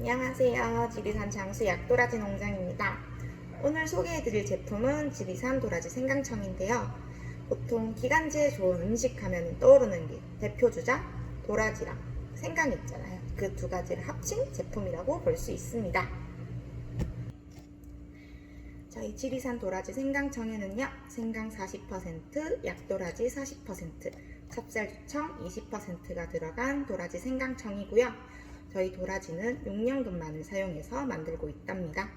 안녕하세요. 지리산 장수 약도라지 농장입니다. 오늘 소개해드릴 제품은 지리산 도라지 생강청인데요. 보통 기관지에 좋은 음식 하면 떠오르는 게 대표 주자 도라지랑 생강 있잖아요. 그 두 가지를 합친 제품이라고 볼 수 있습니다. 저희 지리산 도라지 생강청에는요, 생강 40%, 약도라지 40%, 찹쌀주청 20%가 들어간 도라지 생강청이고요. 저희 도라지는 육령금만을 사용해서 만들고 있답니다.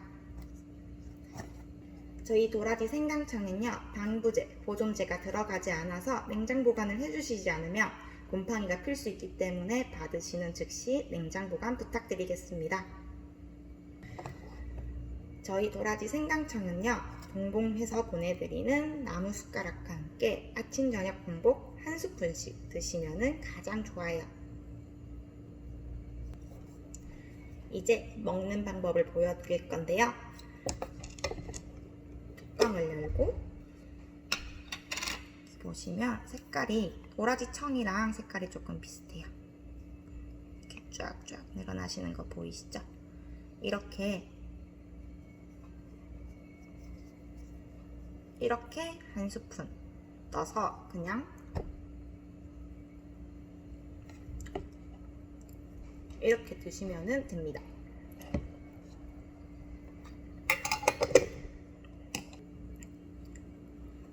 저희 도라지 생강청은요, 방부제, 보존제가 들어가지 않아서 냉장 보관을 해주시지 않으면 곰팡이가 필 수 있기 때문에 받으시는 즉시 냉장 보관 부탁드리겠습니다. 저희 도라지 생강청은요, 동봉해서 보내드리는 나무 숟가락과 함께 아침, 저녁 공복 한 스푼씩 드시면 가장 좋아요. 이제 먹는 방법을 보여드릴 건데요. 뚜껑을 열고 보시면 색깔이 도라지 청이랑 색깔이 조금 비슷해요. 이렇게 쫙쫙 늘어나시는 거 보이시죠? 이렇게 이렇게 한 스푼 떠서 그냥 이렇게 드시면 됩니다.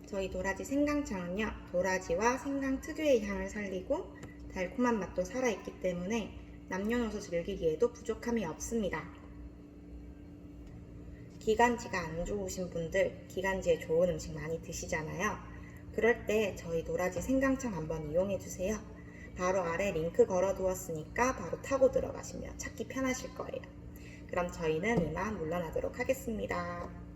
저희 도라지 생강청은요, 도라지와 생강 특유의 향을 살리고 달콤한 맛도 살아있기 때문에 남녀노소 즐기기에도 부족함이 없습니다. 기관지가 안 좋으신 분들, 기관지에 좋은 음식 많이 드시잖아요. 그럴 때 저희 도라지 생강청 한번 이용해 주세요. 바로 아래 링크 걸어 두었으니까 바로 타고 들어가시면 찾기 편하실 거예요. 그럼 저희는 이만 물러나도록 하겠습니다.